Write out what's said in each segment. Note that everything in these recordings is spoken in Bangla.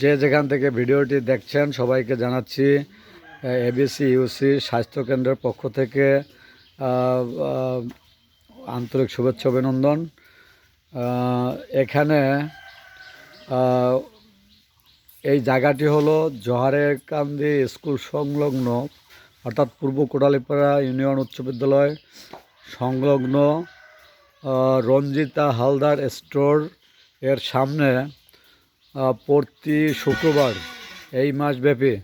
যে যেখান থেকে ভিডিওটি দেখছেন, সবাইকে জানাচ্ছি এবিসি ইউসি স্বাস্থ্যকেন্দ্রের পক্ষ থেকে আন্তরিক শুভেচ্ছা, অভিনন্দন। এখানে এই জায়গাটি হলো জহারের কান্দি স্কুল সংলগ্ন, অর্থাৎ পূর্ব কোটালীপাড়া ইউনিয়ন উচ্চ বিদ্যালয় সংলগ্ন রঞ্জিতা হালদার স্টোর এর সামনে প্রতি শুক্রবার এই মাসব্যাপী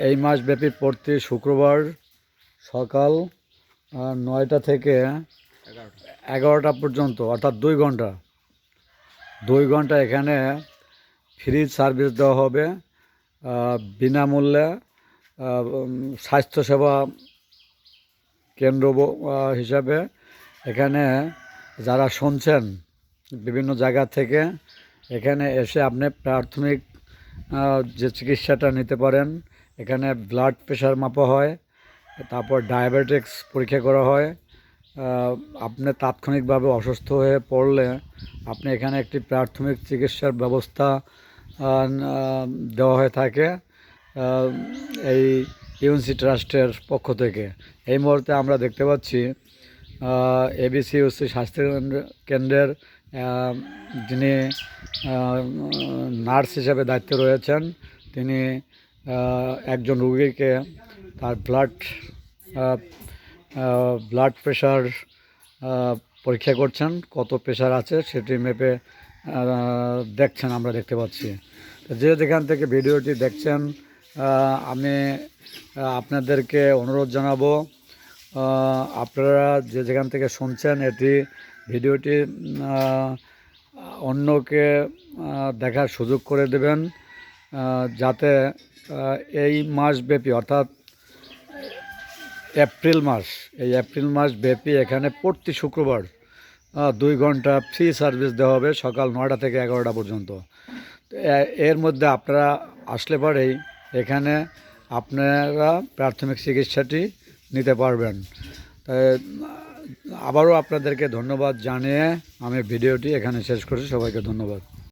এই মাসব্যাপী প্রতি শুক্রবার সকাল নয়টা থেকে এগারোটা পর্যন্ত, অর্থাৎ দুই ঘণ্টা দুই ঘণ্টা এখানে ফ্রি সার্ভিস দেওয়া হবে বিনামূল্যে স্বাস্থ্যসেবা কেন্দ্র হিসাবে এখানে যারা শুনছেন বিভিন্ন জায়গা থেকে এখানে এসে আপনি প্রাথমিক যে চিকিৎসাটা নিতে পারেন, এখানে ব্লাড প্রেশার মাপা হয়, তারপর ডায়াবেটিক্স পরীক্ষা করা হয় আপনি তাৎক্ষণিকভাবে অসুস্থ হয়ে পড়লে আপনি এখানে একটি প্রাথমিক চিকিৎসার ব্যবস্থা দেওয়া হয়ে থাকে এই ইউএনসি ট্রাস্টের পক্ষ থেকে। এই মুহূর্তে আমরা দেখতে পাচ্ছি এবিসি ইউসি স্বাস্থ্য কেন্দ্র- কেন্দ্রের যিনি নার্স হিসেবে দায়িত্বে রয়েছেন, তিনি একজন রুগীকে তার ব্লাড ব্লাড প্রেশার পরীক্ষা করছেন, কত প্রেশার আছে সেটি মেপে দেখছেন, আমরা দেখতে পাচ্ছি। যে যেখান থেকে ভিডিওটি দেখছেন আমি আপনাদেরকে অনুরোধ জানাব আপনারা যে যেখান থেকে শুনছেন, এটি ভিডিওটি অন্যকে দেখার সুযোগ করে দেবেন যাতে এই মাসব্যাপী অর্থাৎ এপ্রিল মাস, এই এপ্রিল মাস ব্যাপী এখানে প্রতি শুক্রবার দুই ঘণ্টা ফ্রি সার্ভিস দেওয়া হবে সকাল নয়টা থেকে এগারোটা পর্যন্ত। এর মধ্যে আপনারা আসলে পরেই এখানে আপনারা প্রাথমিক চিকিৎসাটি নিতে পারবেন। আবারও আপনাদেরকে ধন্যবাদ জানিয়ে আমি ভিডিওটি এখানে শেষ করছি। সবাইকে ধন্যবাদ।